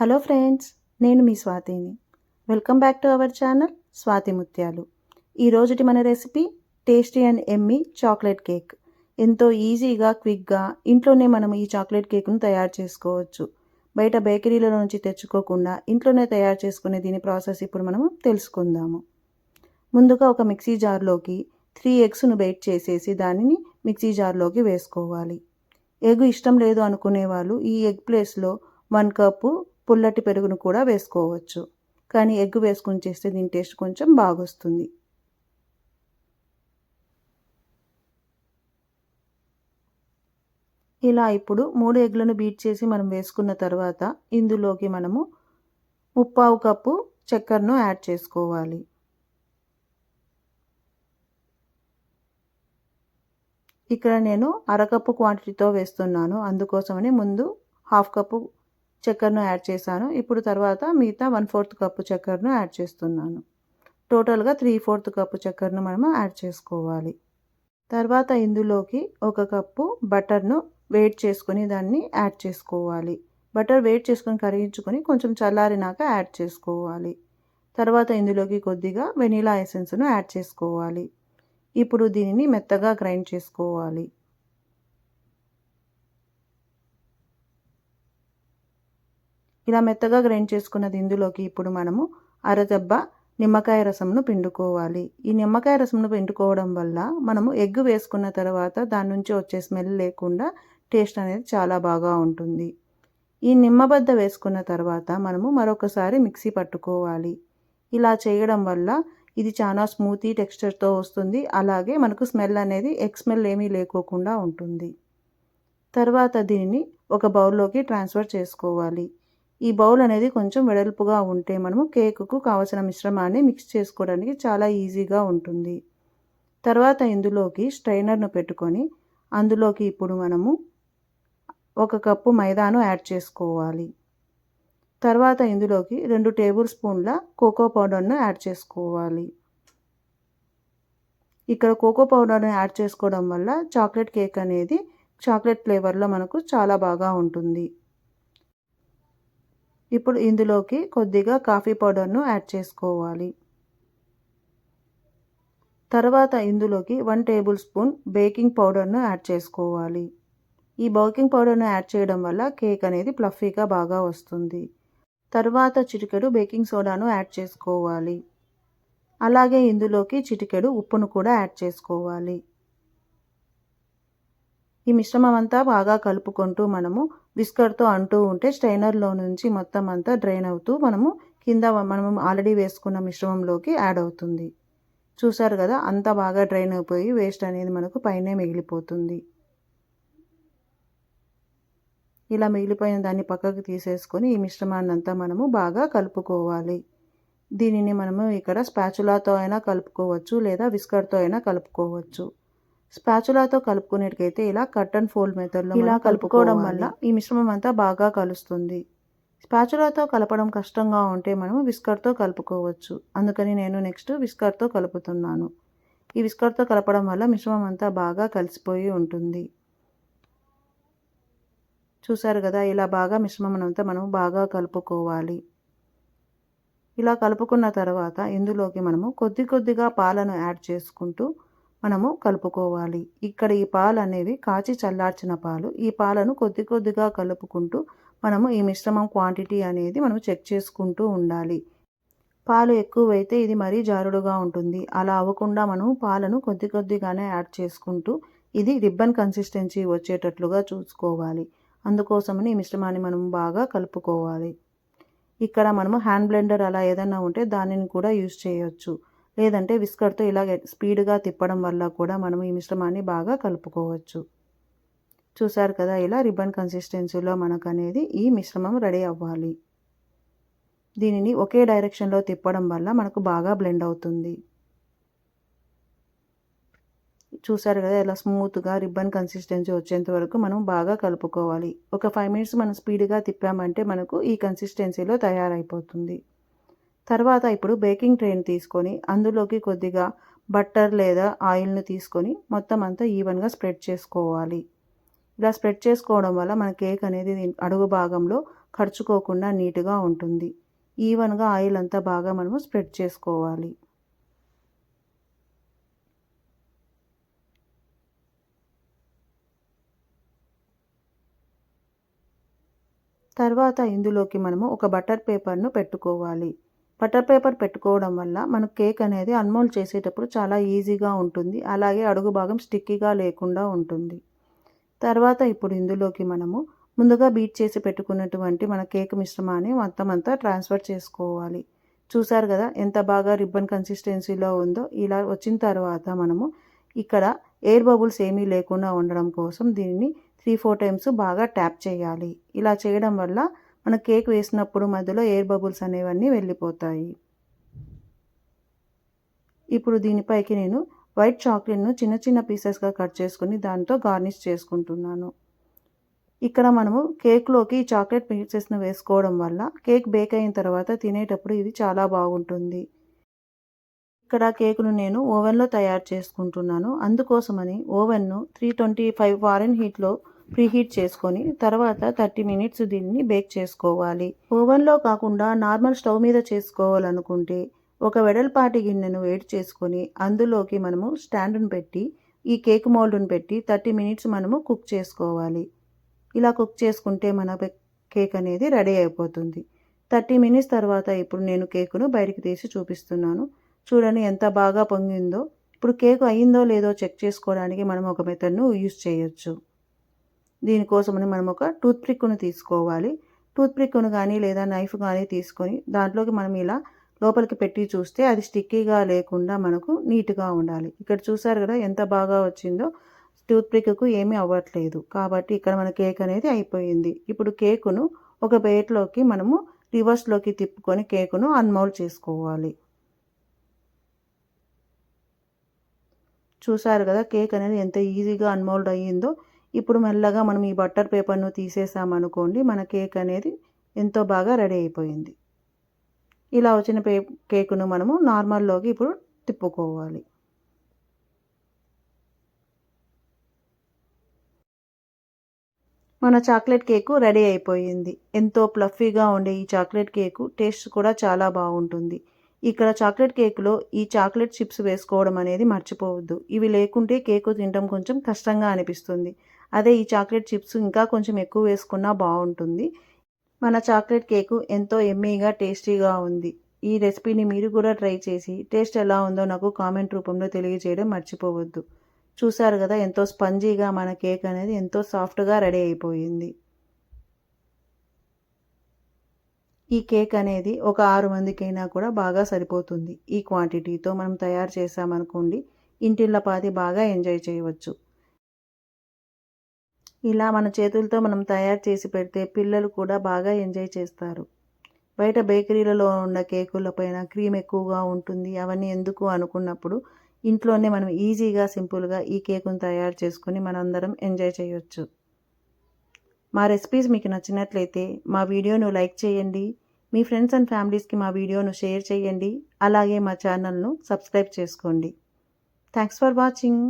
Hello friends నేను మీ స్వాతిని. Welcome back to our channel Swathi Muthyalu. ఈ రోజుటి మన recipe tasty and yummy chocolate cake. ఎంతో ఈజీగా క్విక్గా ఇంట్లోనే మనం ఈ చాక్లెట్ కేక్ను తయారు చేసుకోవచ్చు. బయట బేకరీల నుంచి తెచ్చుకోకుండా ఇంట్లోనే తయారు చేసుకునే దీని ప్రాసెస్ ఇప్పుడు మనము తెలుసుకుందాము. ముందుగా ఒక మిక్సీ జార్లోకి త్రీ ఎగ్స్ను బేట్ చేసేసి దానిని మిక్సీ జార్లోకి వేసుకోవాలి. ఎగ్ ఇష్టం లేదు అనుకునే వాళ్ళు ఈ ఎగ్ ప్లేస్లో వన్ కప్పు పుల్లటి పెరుగును కూడా వేసుకోవచ్చు. కానీ ఎగ్ వేసుకుని చేస్తే దీని టేస్ట్ కొంచెం బాగొస్తుంది. ఇలా ఇప్పుడు మూడు ఎగ్లను బీట్ చేసి మనం వేసుకున్న తర్వాత ఇందులోకి మనము ముప్పావు కప్పు చక్కెరను యాడ్ చేసుకోవాలి. ఇక్కడ నేను అరకప్పు క్వాంటిటీతో వేస్తున్నాను. అందుకోసమని ముందు హాఫ్ కప్పు చక్కెరను యాడ్ చేశాను. ఇప్పుడు తర్వాత మిగతా వన్ ఫోర్త్ కప్పు చక్కెరను యాడ్ చేస్తున్నాను. టోటల్గా త్రీ ఫోర్త్ కప్పు చక్కెరను మనము యాడ్ చేసుకోవాలి. తర్వాత ఇందులోకి ఒక కప్పు బటర్ను వేట్ చేసుకొని దాన్ని యాడ్ చేసుకోవాలి. బటర్ వేట్ చేసుకొని కరిగించుకొని కొంచెం చల్లారినాక యాడ్ చేసుకోవాలి. తర్వాత ఇందులోకి కొద్దిగా వెనీలా ఎసెన్స్ను యాడ్ చేసుకోవాలి. ఇప్పుడు దీనిని మెత్తగా గ్రైండ్ చేసుకోవాలి. ఇలా మెత్తగా గ్రైండ్ చేసుకున్నది ఇందులోకి ఇప్పుడు మనము అరదెబ్బ నిమ్మకాయ రసంను పిండుకోవాలి. ఈ నిమ్మకాయ రసంను పిండుకోవడం వల్ల మనము ఎగ్ వేసుకున్న తర్వాత దాని నుంచి వచ్చే స్మెల్ లేకుండా టేస్ట్ అనేది చాలా బాగా ఉంటుంది. ఈ నిమ్మబద్ద వేసుకున్న తర్వాత మనము మరొకసారి మిక్సీ పట్టుకోవాలి. ఇలా చేయడం వల్ల ఇది చాలా స్మూతీ టెక్స్చర్తో వస్తుంది. అలాగే మనకు స్మెల్ అనేది ఎగ్ స్మెల్ ఏమీ లేకోకుండా ఉంటుంది. తర్వాత దీనిని ఒక బౌల్లోకి ట్రాన్స్ఫర్ చేసుకోవాలి. ఈ బౌల్ అనేది కొంచెం వెడల్పుగా ఉంటే మనము కేకుకు కావలసిన మిశ్రమాన్ని మిక్స్ చేసుకోవడానికి చాలా ఈజీగా ఉంటుంది. తర్వాత ఇందులోకి స్ట్రైనర్ను పెట్టుకొని అందులోకి ఇప్పుడు మనము ఒక కప్పు మైదాను యాడ్ చేసుకోవాలి. తర్వాత ఇందులోకి రెండు టేబుల్ స్పూన్ల కోకో పౌడర్ను యాడ్ చేసుకోవాలి. ఇక్కడ కోకో పౌడర్ని యాడ్ చేసుకోవడం వల్ల చాక్లెట్ కేక్ అనేది చాక్లెట్ ఫ్లేవర్లో మనకు చాలా బాగా ఉంటుంది. ఇప్పుడు ఇందులోకి కొద్దిగా కాఫీ పౌడర్ను యాడ్ చేసుకోవాలి. తర్వాత ఇందులోకి వన్ టేబుల్ స్పూన్ బేకింగ్ పౌడర్ను యాడ్ చేసుకోవాలి. ఈ బేకింగ్ పౌడర్ను యాడ్ చేయడం వల్ల కేక్ అనేది ప్లఫీగా బాగా వస్తుంది. తర్వాత చిటికెడు బేకింగ్ సోడాను యాడ్ చేసుకోవాలి. అలాగే ఇందులోకి చిటికెడు ఉప్పును కూడా యాడ్ చేసుకోవాలి. ఈ మిశ్రమం అంతా బాగా కలుపుకుంటూ మనము విస్కర్తో అంటూ ఉంటే స్ట్రైనర్లో నుంచి మొత్తం అంతా డ్రైన్ అవుతూ మనము కింద మనము ఆల్రెడీ వేసుకున్న మిశ్రమంలోకి యాడ్ అవుతుంది. చూసారు కదా అంత బాగా డ్రైన్ అయిపోయి వేస్ట్ అనేది మనకు పైనే మిగిలిపోతుంది. ఇలా మిగిలిపోయిన దాన్ని పక్కకు తీసేసుకొని ఈ మిశ్రమాన్ని అంతా మనము బాగా కలుపుకోవాలి. దీనిని మనము ఇక్కడ స్పాచులాతో అయినా కలుపుకోవచ్చు లేదా విస్కర్తో అయినా కలుపుకోవచ్చు. స్పాచులాతో కలుపుకునేటికైతే ఇలా కట్ అండ్ ఫోల్డ్ మెథడ్లో ఇలా కలుపుకోవడం వల్ల ఈ మిశ్రమం అంతా బాగా కలుస్తుంది. స్పాచులాతో కలపడం కష్టంగా ఉంటే మనము విస్కర్తో కలుపుకోవచ్చు. అందుకని నేను నెక్స్ట్ విస్కర్తో కలుపుతున్నాను. ఈ విస్కర్తో కలపడం వల్ల మిశ్రమం అంతా బాగా కలిసిపోయి ఉంటుంది. చూసారు కదా ఇలా బాగా మిశ్రమం అంతా మనం బాగా కలుపుకోవాలి. ఇలా కలుపుకున్న తర్వాత ఇందులోకి మనము కొద్ది కొద్దిగా పాలను యాడ్ చేసుకుంటూ మనము కలుపుకోవాలి. ఇక్కడ ఈ పాలు అనేవి కాచి చల్లార్చిన పాలు. ఈ పాలను కొద్ది కొద్దిగా కలుపుకుంటూ మనము ఈ మిశ్రమం క్వాంటిటీ అనేది మనం చెక్ చేసుకుంటూ ఉండాలి. పాలు ఎక్కువైతే ఇది మరీ జారుడుగా ఉంటుంది. అలా అవ్వకుండా మనం పాలను కొద్ది కొద్దిగానే యాడ్ చేసుకుంటూ ఇది రిబ్బన్ కన్సిస్టెన్సీ వచ్చేటట్లుగా చూసుకోవాలి. అందుకోసమని ఈ మిశ్రమాన్ని మనం బాగా కలుపుకోవాలి. ఇక్కడ మనము హ్యాండ్ బ్లెండర్ అలా ఏదైనా ఉంటే దానిని కూడా యూజ్ చేయొచ్చు. లేదంటే విస్కర్తో ఇలా స్పీడ్గా తిప్పడం వల్ల కూడా మనం ఈ మిశ్రమాన్ని బాగా కలుపుకోవచ్చు. చూసారు కదా ఇలా రిబ్బన్ కన్సిస్టెన్సీలో మనకు అనేది ఈ మిశ్రమం రెడీ అవ్వాలి. దీనిని ఒకే డైరెక్షన్లో తిప్పడం వల్ల మనకు బాగా బ్లెండ్ అవుతుంది. చూసారు కదా ఇలా స్మూత్గా రిబ్బన్ కన్సిస్టెన్సీ వచ్చేంత వరకు మనం బాగా కలుపుకోవాలి. ఒక ఫైవ్ మినిట్స్ మనం స్పీడ్గా తిప్పామంటే మనకు ఈ కన్సిస్టెన్సీలో తయారైపోతుంది. తర్వాత ఇప్పుడు బేకింగ్ ట్రైన్ తీసుకొని అందులోకి కొద్దిగా బట్టర్ లేదా ఆయిల్ని తీసుకొని మొత్తం అంతా ఈవెన్గా స్ప్రెడ్ చేసుకోవాలి. ఇలా స్ప్రెడ్ చేసుకోవడం వల్ల మన కేక్ అనేది అడుగు భాగంలో ఖర్చుకోకుండా నీట్గా ఉంటుంది. ఈవెన్గా ఆయిల్ అంతా బాగా మనము స్ప్రెడ్ చేసుకోవాలి. తర్వాత ఇందులోకి మనము ఒక బటర్ పేపర్ను పెట్టుకోవాలి. బటర్ పేపర్ పెట్టుకోవడం వల్ల మనకు కేక్ అనేది అన్మోల్డ్ చేసేటప్పుడు చాలా ఈజీగా ఉంటుంది. అలాగే అడుగు భాగం స్టిక్కీగా లేకుండా ఉంటుంది. తర్వాత ఇప్పుడు ఇందులోకి మనము ముందుగా బీట్ చేసి పెట్టుకున్నటువంటి మన కేక్ మిశ్రమాన్ని మొత్తం అంతా ట్రాన్స్ఫర్ చేసుకోవాలి. చూసారు కదా ఎంత బాగా రిబ్బన్ కన్సిస్టెన్సీలో ఉందో. ఇలా వచ్చిన తర్వాత మనము ఇక్కడ ఎయిర్ బబుల్స్ ఏమీ లేకుండా ఉండడం కోసం దీనిని త్రీ ఫోర్ టైమ్స్ బాగా ట్యాప్ చేయాలి. ఇలా చేయడం వల్ల మన కేక్ వేసినప్పుడు మధ్యలో ఎయిర్ బబుల్స్ అనేవన్నీ వెళ్ళిపోతాయి. ఇప్పుడు దీనిపైకి నేను వైట్ చాక్లెట్ను చిన్న చిన్న పీసెస్గా కట్ చేసుకుని దాంతో గార్నిష్ చేసుకుంటున్నాను. ఇక్కడ మనము కేక్లోకి చాక్లెట్ పీసెస్ను వేసుకోవడం వల్ల కేక్ బేక్ అయిన తర్వాత తినేటప్పుడు ఇది చాలా బాగుంటుంది. ఇక్కడ కేకును నేను ఓవెన్లో తయారు చేసుకుంటున్నాను. అందుకోసమని ఓవెన్ను త్రీ ట్వంటీ ఫైవ్ వారెన్ హీట్లో ప్రీహీట్ చేసుకొని తర్వాత థర్టీ మినిట్స్ దీన్ని బేక్ చేసుకోవాలి. ఓవెన్లో కాకుండా నార్మల్ స్టవ్ మీద చేసుకోవాలనుకుంటే ఒక వెడల్పాటి గిన్నెను వేడి చేసుకొని అందులోకి మనము స్టాండ్ను పెట్టి ఈ కేక్ మోల్డ్ను పెట్టి థర్టీ మినిట్స్ మనము కుక్ చేసుకోవాలి. ఇలా కుక్ చేసుకుంటే మన కేక్ అనేది రెడీ అయిపోతుంది. థర్టీ మినిట్స్ తర్వాత ఇప్పుడు నేను కేకును బయటికి తీసి చూపిస్తున్నాను. చూడండి ఎంత బాగా పొంగిందో. ఇప్పుడు కేక్ అయిందో లేదో చెక్ చేసుకోవడానికి మనం ఒక మెథడ్ను యూజ్ చేయొచ్చు. దీనికోసమని మనం ఒక టూత్ పిక్ను తీసుకోవాలి. టూత్ పిక్ను కానీ లేదా నైఫ్ కానీ తీసుకొని దాంట్లోకి మనం ఇలా లోపలికి పెట్టి చూస్తే అది స్టిక్కీగా లేకుండా మనకు నీట్గా ఉండాలి. ఇక్కడ చూసారు కదా ఎంత బాగా వచ్చిందో. టూత్ పిక్కు ఏమీ అవ్వట్లేదు. కాబట్టి ఇక్కడ మన కేక్ అనేది అయిపోయింది. ఇప్పుడు కేకును ఒక ప్లేట్లోకి మనము రివర్స్లోకి తిప్పుకొని కేకును అన్మౌల్ చేసుకోవాలి. చూసారు కదా కేక్ అనేది ఎంత ఈజీగా అన్మౌల్డ్ అయ్యిందో. ఇప్పుడు మెల్లగా మనం ఈ బట్టర్ పేపర్ను తీసేసామనుకోండి మన కేక్ అనేది ఎంతో బాగా రెడీ అయిపోయింది. ఇలా వచ్చిన పే కేకును మనము నార్మల్లోకి ఇప్పుడు తిప్పుకోవాలి. మన చాక్లెట్ కేకు రెడీ అయిపోయింది. ఎంతో ప్లఫీగా ఉండే ఈ చాక్లెట్ కేకు టేస్ట్ కూడా చాలా బాగుంటుంది. ఇక్కడ చాక్లెట్ కేకులో ఈ చాక్లెట్ చిప్స్ వేసుకోవడం అనేది మర్చిపోవద్దు. ఇవి లేకుంటే కేకు తినడం కొంచెం కష్టంగా అనిపిస్తుంది. అదే ఈ చాక్లెట్ చిప్స్ ఇంకా కొంచెం ఎక్కువ వేసుకున్నా బాగుంటుంది. మన చాక్లెట్ కేకు ఎంతో ఎమ్మీగా టేస్టీగా ఉంది. ఈ రెసిపీని మీరు కూడా ట్రై చేసి టేస్ట్ ఎలా ఉందో నాకు కామెంట్ రూపంలో తెలియజేయడం మర్చిపోవద్దు. చూసారు కదా ఎంతో స్పంజీగా మన కేక్ అనేది ఎంతో సాఫ్ట్గా రెడీ అయిపోయింది. ఈ కేక్ అనేది ఒక ఆరు మందికైనా కూడా బాగా సరిపోతుంది. ఈ క్వాంటిటీతో మనం తయారు చేసామనుకోండి ఇంటిళ్ళపాది బాగా ఎంజాయ్ చేయవచ్చు. ఇలా మన చేతులతో మనం తయారు చేసి పెడితే పిల్లలు కూడా బాగా ఎంజాయ్ చేస్తారు. బయట బేకరీలలో ఉన్న కేకుల పైన క్రీమ్ ఎక్కువగా ఉంటుంది. అవన్నీ ఎందుకు అనుకున్నప్పుడు ఇంట్లోనే మనం ఈజీగా సింపుల్గా ఈ కేకును తయారు చేసుకుని మనందరం ఎంజాయ్ చేయొచ్చు. మా రెసిపీస్ మీకు నచ్చినట్లయితే మా వీడియోను లైక్ చేయండి. మీ ఫ్రెండ్స్ అండ్ ఫ్యామిలీస్కి మా వీడియోను షేర్ చేయండి. అలాగే మా ఛానల్ను సబ్స్క్రైబ్ చేసుకోండి. Thanks for watching.